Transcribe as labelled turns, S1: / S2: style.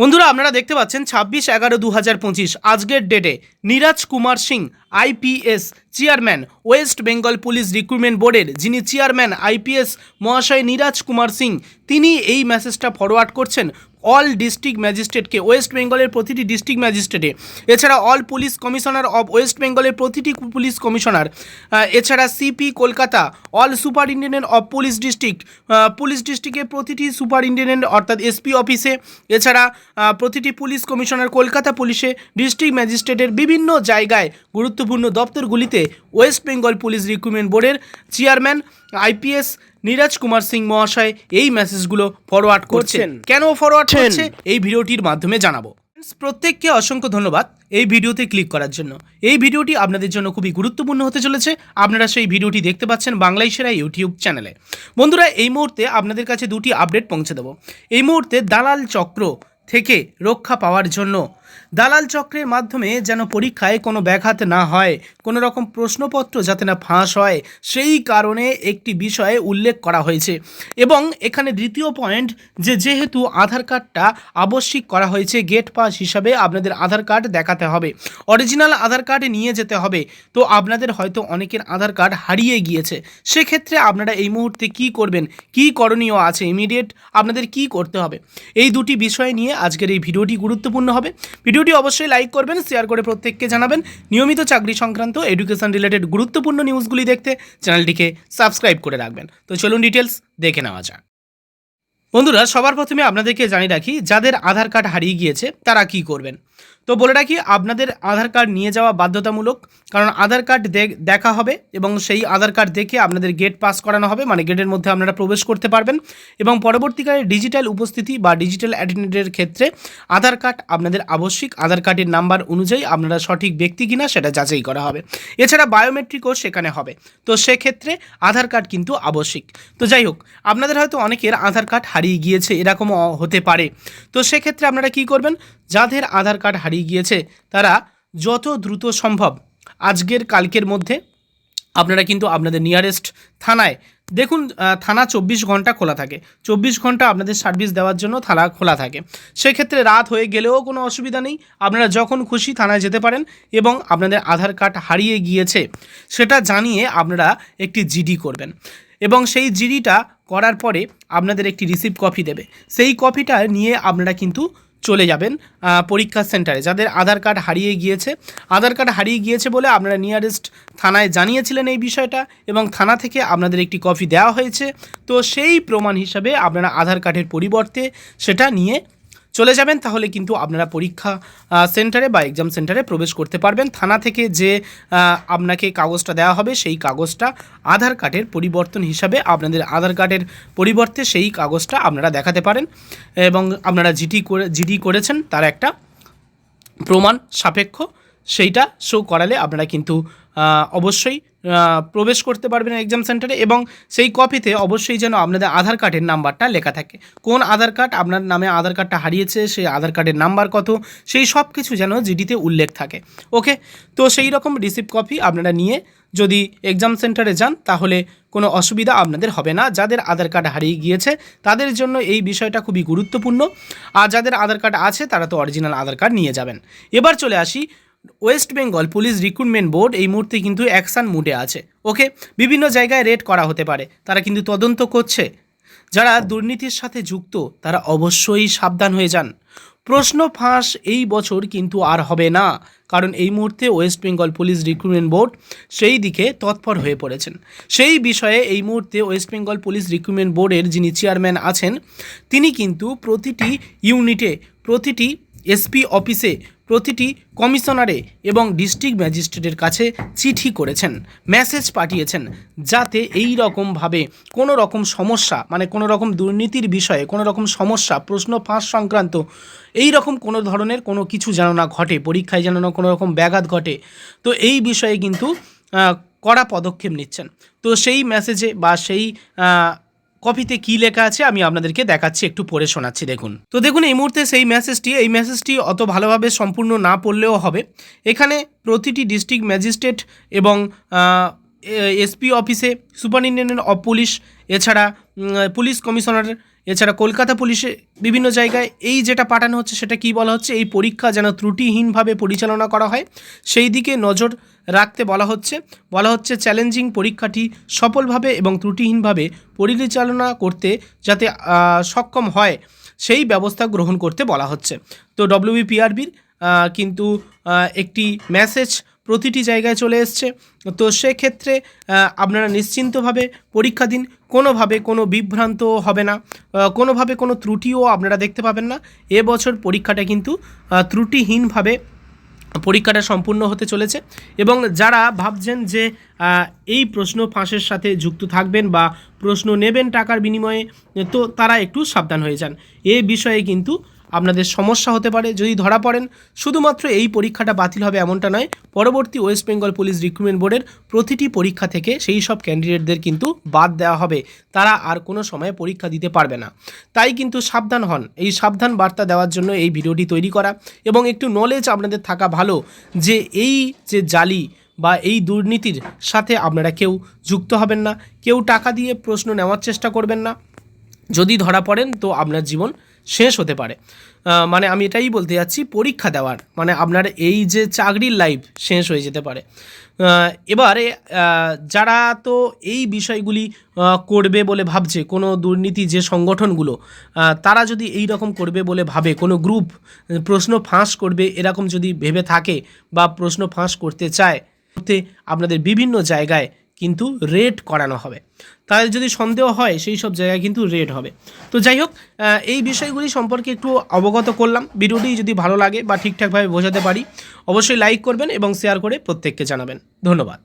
S1: বন্ধুরা, আপনারা দেখতে পাচ্ছেন ছাব্বিশ এগারো দু হাজার পঁচিশ, আজকের ডেটে Neeraj Kumar Singh IPS chairman West Bengal police recruitment বোর্ডের যিনি চেয়ারম্যান আইপিএস মহাশয় নীরাজ কুমার সিং, তিনি এই মেসেজটা ফরওয়ার্ড করছেন। অল ডিস্ট্রিক্ট ম্যাজিস্ট্রেটকে, ওয়েস্ট বেঙ্গলের প্রতিটি ডিস্ট্রিক্ট ম্যাজিস্ট্রেটে। এছাড়া all police commissioner of West বেঙ্গলের প্রতিটি পুলিশ কমিশনার এছাড়া CP Kolkata, all superintendent of police district police ডিস্ট্রিক্টের প্রতিটি সুপারিনটেন্ডেন্ট অর্থাৎ এসপি অফিসে, এছাড়া প্রতিটি পুলিশ কমিশনার কলকাতা পুলিশে, ডিস্ট্রিক্ট ম্যাজিস্ট্রেটের বিভিন্ন জায়গায় গুরুত্বপূর্ণ দপ্তরগুলিতে ওয়েস্ট বেঙ্গল পুলিশ রিক্রুটমেন্ট বোর্ডের চেয়ারম্যান, আইপিএস নীরাজ কুমার সিং মহাশয় এই মেসেজগুলো ফরওয়ার্ড করছেন। কেন ফরওয়ার্ড করছে? এই ভিডিওটির মাধ্যমে জানাব। প্রত্যেককে অসংখ্য ধন্যবাদ এই ভিডিওতে ক্লিক করার জন্য। এই ভিডিওটি আপনাদের জন্য খুবই গুরুত্বপূর্ণ হতে চলেছে। আপনারা সেই ভিডিওটি দেখতে পাচ্ছেন বাংলায় সেরা ইউটিউব চ্যানেলে। বন্ধুরা এই মুহূর্তে আপনাদের কাছে দুটি আপডেট পৌঁছে দেবো। এই মুহূর্তে দালাল চক্র থেকে রক্ষা পাওয়ার জন্য দালাল চক্রের মাধ্যমে যেন পরীক্ষায় কোনো ব্যাঘাত না হয়, কোনো রকম প্রশ্নপত্র যাতে না ফাঁস হয়, সেই কারণে একটি বিষয়ে উল্লেখ করা হয়েছে। এবং এখানে দ্বিতীয় পয়েন্ট যে যেহেতু আধার কার্ডটা আবশ্যিক করা হয়েছে গেট পাস হিসাবে আপনাদের আধার কার্ড দেখাতে হবে। অরিজিনাল আধার কার্ড নিয়ে যেতে হবে। তো আপনাদের হয়তো অনেকের আধার কার্ড হারিয়ে গিয়েছে। সেক্ষেত্রে আপনারা এই মুহূর্তে কি করবেন? কি করণীয় আছে? ইমিডিয়েট আপনাদের কি করতে হবে? এই দুটি বিষয় নিয়ে আজকের এই ভিডিওটি গুরুত্বপূর্ণ হবে। ভিডিওটি অবশ্যই লাইক করবেন শেয়ার করে প্রত্যেককে জানাবেন। নিয়মিত চাকরি সংক্রান্ত এডুকেশন রিলেটেড গুরুত্বপূর্ণ নিউজগুলি দেখতে চ্যানেলটিকে সাবস্ক্রাইব করে রাখবেন। তো চলুন ডিটেলস দেখে নেওয়া যাক। বন্ধুরা, সবার প্রথমে আপনাদেরকে জানিয়ে রাখি, যাদের আধার কার্ড হারিয়ে গিয়েছে, তারা কি করবেন? তো বলে রাখি, আপনাদের আধার কার্ড নিয়ে যাওয়া বাধ্যতামূলক, কারণ আধার কার্ড দেখ- হবে এবং সেই আধার কার্ড দেখে আপনাদের গেট পাস করানো হবে মানে গেটের মধ্যে আপনারা প্রবেশ করতে পারবেন। এবং পরবর্তীকালে ডিজিটাল উপস্থিতি বা ডিজিটাল অ্যাটেন্ডেন্টের ক্ষেত্রে আধার কার্ড আপনাদের আবশ্যিক, আধার কার্ডের নাম্বার অনুযায়ী আপনারা সঠিক ব্যক্তি কিনা সেটা যাচাই করা হবে। এছাড়া বায়োমেট্রিকও সেখানে হবে। তো সেক্ষেত্রে আধার কার্ড কিন্তু আবশ্যিক। তো যাই হোক, আপনাদের হয়তো অনেকের আধার কার্ড হারিয়ে গিয়েছে, এরকমও হতে পারে। তো সেক্ষেত্রে আপনারা কি করবেন? যাদের আধার কার্ড হারিয়ে গিয়েছে, তারা যত দ্রুত সম্ভব আজকের, কালকের মধ্যে আপনারা কিন্তু আপনাদের নিয়ারেস্ট থানায়, দেখুন থানা চব্বিশ ঘণ্টা খোলা থাকে। চব্বিশ ঘণ্টা আপনাদের সার্ভিস দেওয়ার জন্য থানা খোলা থাকে। সেক্ষেত্রে রাত হয়ে গেলেও কোনো অসুবিধা নেই। আপনারা যখন খুশি থানায় যেতে পারেন এবং আপনাদের আধার কার্ড হারিয়ে গিয়েছে, সেটা জানিয়ে আপনারা একটি জিডি করবেন। এবং সেই জিডিটা করার পরে আপনাদের একটি রিসিভ কপি দেবে। সেই কপিটা নিয়ে আপনারা কিন্তু চলে যাবেন পরীক্ষা সেন্টারে যাদের আধার কার্ড হারিয়ে গিয়েছে, আধার কার্ড হারিয়ে গিয়েছে বলে আপনারা নিয়ারেস্ট থানায় জানিয়েছিলেন এই বিষয়টা এবং থানা থেকে আপনাদের একটি কপি দেওয়া হয়েছে। তো সেই প্রমাণ হিসাবে আপনারা আধার কার্ডের পরিবর্তে সেটা নিয়ে চলে যাবেন, তাহলে কিন্তু আপনারা পরীক্ষা সেন্টারে বা এক্সাম সেন্টারে প্রবেশ করতে পারবেন। থানা থেকে যে আপনাকে কাগজটা দেওয়া হবে, সেই কাগজটা আধার কার্ডের পরিবর্তন হিসাবে আপনাদের আধার কার্ডের পরিবর্তে সেই কাগজটা আপনারা দেখাতে পারেন। এবং আপনারা জিডি করে, জিডি করেছেন, তার একটা প্রমাণ সাপেক্ষ, সেইটা শো করালে আপনারা কিন্তু অবশ্যই প্রবেশ করতে পারবেন এক্সাম সেন্টারে এবং সেই কপিতে অবশ্যই যেন আপনাদের আধার কার্ডের নাম্বারটা লেখা থাকে। কোন আধার কার্ড? আপনার নামে আধার কার্ডটা হারিয়েছে, সেই আধার কার্ডের নাম্বার কত? সেই সব কিছু যেন জিডিতে উল্লেখ থাকে। ওকে তো সেই রকম রিসিপ্ট কপি আপনারা নিয়ে যদি এক্সাম সেন্টারে যান, তাহলে কোনো অসুবিধা আপনাদের হবে না। যাদের আধার কার্ড হারিয়ে গিয়েছে, তাদের জন্য এই বিষয়টা খুবই গুরুত্বপূর্ণ। আর যাদের আধার কার্ড আছে, তারা তো অরিজিনাল আধার কার্ড নিয়ে যাবেন। এবার চলে আসি West Bengal police recruitment board এই মুহূর্তে কিন্তু অ্যাকশান মুডে আছে। ওকে বিভিন্ন জায়গায় রেড করা হতে পারে। তারা কিন্তু তদন্ত করছে। যারা দুর্নীতির সাথে যুক্ত, তারা অবশ্যই সাবধান হয়ে যান। প্রশ্ন ফাঁস এই বছর কিন্তু আর হবে না। কারণ এই মুহূর্তে West Bengal police recruitment board সেই দিকে তৎপর হয়ে পড়েছেন। সেই বিষয়ে এই মুহূর্তে ওয়েস্ট বেঙ্গল পুলিশ রিক্রুটমেন্ট বোর্ডের যিনি চেয়ারম্যান আছেন, তিনি কিন্তু প্রতিটি ইউনিটে প্রতিটি এসপি অফিসে প্রতিটি কমিশনারে এবং ডিস্ট্রিক্ট ম্যাজিস্ট্রেটের কাছে চিঠি করেছেন, মেসেজ পাঠিয়েছেন যাতে এই রকমভাবে কোনো রকম সমস্যা মানে কোনো রকম দুর্নীতির বিষয়ে কোনো রকম সমস্যা, প্রশ্ন ফাঁস সংক্রান্ত এই রকম কোনো ধরনের কোনো কিছু যেন না ঘটে, পরীক্ষায় যেন না কোনো রকম ব্যাঘাত ঘটে, তো এই বিষয়ে কিন্তু কড়া পদক্ষেপ নিচ্ছেন। তো সেই মেসেজে বা সেই কপিতে কি লেখা আছে আমি আপনাদেরকে দেখাচ্ছি, একটু পড়ে শোনাচ্ছি, দেখুন। তো দেখুন, এই মুহূর্তে সেই মেসেজটি এই মেসেজটি অত ভালোভাবে সম্পূর্ণ না পড়লেও হবে। এখানে প্রতিটি ডিস্ট্রিক্ট ম্যাজিস্ট্রেট এবং এসপি অফিসে সুপারিনটেন্ডেন্ট অফ পুলিশ এছাড়া পুলিশ কমিশনার এছাড়া কলকাতা পুলিশে বিভিন্ন জায়গায় এই যেটা পাঠানো হচ্ছে সেটা কি বলা হচ্ছে? এই পরীক্ষা যেন ত্রুটিহীনভাবে পরিচালনা করা হয়। সেই দিকে নজর রাখতে বলা হচ্ছে বলা হচ্ছে চ্যালেঞ্জিং পরীক্ষাটি সফলভাবে এবং ত্রুটিহীনভাবে পরিচালনা করতে যাতে সক্ষম হয়, সেই ব্যবস্থা গ্রহণ করতে বলা হচ্ছে। তো ডব্লিউবিপিআরবির কিন্তু একটি মেসেজ প্রতিটি জায়গায় চলে এসছে। তো সেক্ষেত্রে আপনারা নিশ্চিন্তভাবে পরীক্ষা দিন। কোনোভাবে কোনো বিভ্রান্ত হবে না। কোনোভাবে কোনো ত্রুটিও আপনারা দেখতে পাবেন না। এবছর পরীক্ষাটা কিন্তু ত্রুটিহীনভাবে পরীক্ষাটা সম্পূর্ণ হতে চলেছে। এবং যারা ভাবছেন যে এই প্রশ্ন ফাঁসের সাথে যুক্ত থাকবেন বা প্রশ্ন নেবেন টাকার বিনিময়ে, তো তারা একটু সাবধান হয়ে যান। এ বিষয়ে কিন্তু আপনাদের সমস্যা হতে পারে, যদি ধরা পড়েন, শুধুমাত্র এই পরীক্ষাটা বাতিল হবে এমনটা নয়, পরবর্তী ওয়েস্ট বেঙ্গল পুলিশ রিক্রুটমেন্ট বোর্ডের প্রতিটি পরীক্ষা থেকে সেই সব ক্যান্ডিডেটদের কিন্তু বাদ দেওয়া হবে। তারা আর কোনো সময় পরীক্ষা দিতে পারবে না। তাই কিন্তু সাবধান হন। এই সাবধান বার্তা দেওয়ার জন্য এই ভিডিওটি তৈরি করা এবং একটু নলেজ আপনাদের থাকা ভালো যে এই যে জালি বা এই দুর্নীতির সাথে আপনারা কেউ যুক্ত হবেন না, কেউ টাকা দিয়ে প্রশ্ন নেওয়ার চেষ্টা করবেন না। যদি ধরা পড়েন, তো আপনার জীবন শেষ হতে পারে। মানে আমি এটাই বলতে যাচ্ছি, পরীক্ষা দেওয়ার। মানে আপনার এই যে চাকরির লাইফ শেষ হয়ে যেতে পারে। এবারে যারা তো এই বিষয়গুলি করবে বলে ভাবছে, কোনো দুর্নীতি যে সংগঠনগুলো তারা যদি এই রকম করবে বলে ভাবে, কোনো গ্রুপ প্রশ্ন ফাঁস করবে এরকম যদি ভেবে থাকে বা প্রশ্ন ফাঁস করতে চায় আপনাদের বিভিন্ন জায়গায় কিন্তু রেড করানো হবে। তাদের যদি সন্দেহ হয়, সেই সব জায়গায় কিন্তু রেড হবে। তো যাই হোক এই বিষয়গুলি সম্পর্কে একটু অবগত করলাম। ভিডিওটি যদি ভালো লাগে বা ঠিকঠাকভাবে বোঝাতে পারি, অবশ্যই লাইক করবেন এবং শেয়ার করে প্রত্যেককে জানাবেন। ধন্যবাদ।